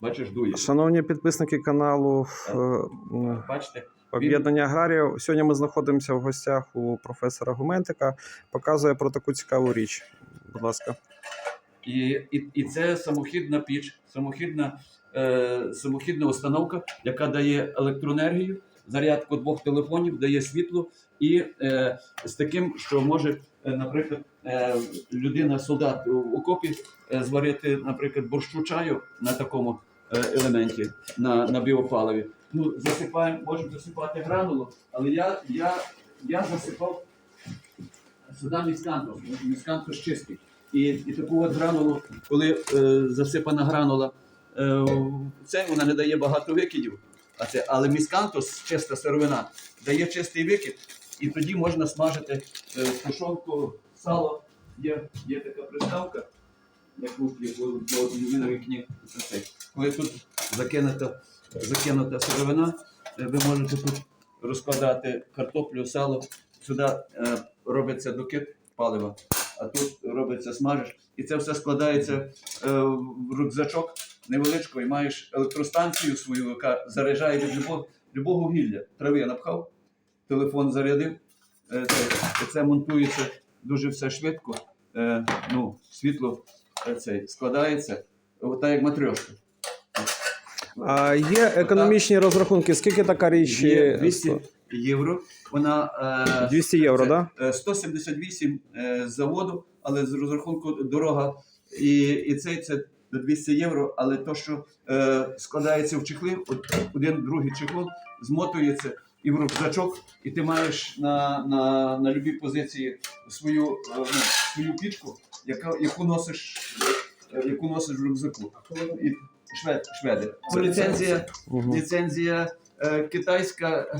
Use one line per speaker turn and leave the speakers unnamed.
Бачиш, дує.
Шановні підписники каналу е,
Бачите?
Об'єднання аграріїв. Сьогодні ми знаходимося в гостях у професора Гументика. Показує про таку цікаву річ. Будь ласка.
І, і, і це самохідна піч, самохідна, е, самохідна установка, яка дає електроенергію, зарядку двох телефонів, дає світло, і е, з таким, що може, е, наприклад, е, людина, солдат у окопі е, зварити, наприклад, борщу чаю на такому е, елементі, на, на біопаливі. Ну, засипаємо, можемо засипати гранулу, але я, я, я засипав сюди міскантус, міскантус чистий. І, і таку от гранулу, коли е, засипана гранула, е, це вона не дає багато викидів. А це, але міскантус, чиста сировина, дає чистий викид, і тоді можна смажити е, тушонку, сало. Є, є така приставка, яку, це цей. Коли тут закинута, закинута сировина, е, ви можете тут розкладати картоплю, сало. Сюди е, робиться докид палива а тут робиться смажиш. І це все складається е, в рюкзачок невеличко, і маєш електростанцію свою, яка заряджає від любого, любого гілля. Трави напхав, телефон зарядив. Це, це монтується дуже все швидко. Ну, світло е, це, складається, отак як матрьошка.
А є економічні розрахунки. Скільки така річ?
Є
е,
200 євро. Вона е,
200 євро,
це,
да?
е, 178 е, з заводу, але з розрахунку дорога і, і цей це 200 євро. Але то, що е, складається в чехли, один другий чехол змотується і в рюкзачок, і ти маєш на, на, на любій позиції свою, е, ну, свою пічку, яка, яку носиш, е, яку носиш в рюкзаку. І швед, шведи. Ліцензія,
угу.
ліцензія е, китайська